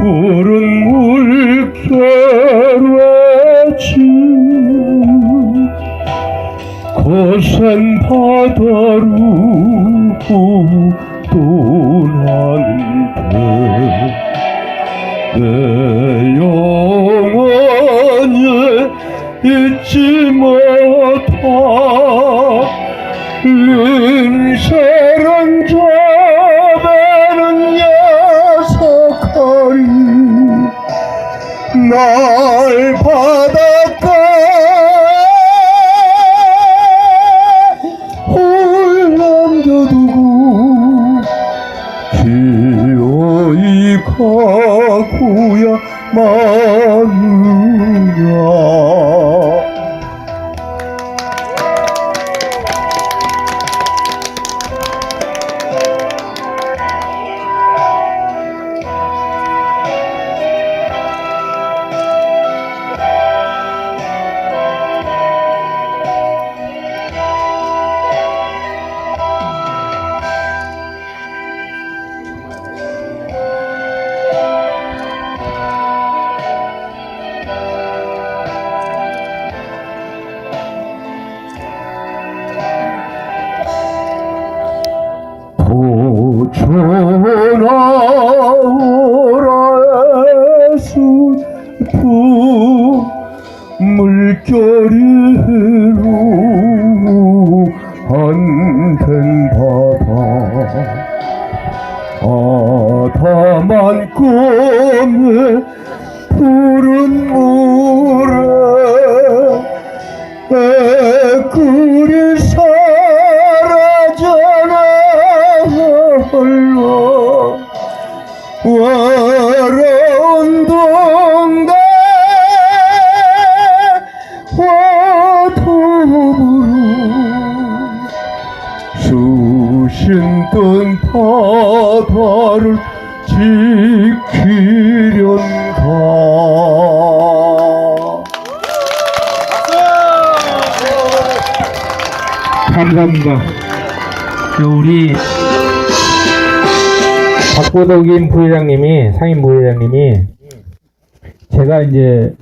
푸른 물결에 친 거센 바다로 떠난데 내 영원히 잊지 마 바닷가에 홀 남겨두고 기어이 가고야 마누라 도천하오라 슬픈 물결이로 한된 바다 바다만 꿈에 푸른 물 홀로 외로운 동네 화토로 수신던 바다를 지키련가 감사합니다. 저 우리 박보덕인 부회장님이 상임 부회장님이 제가 이제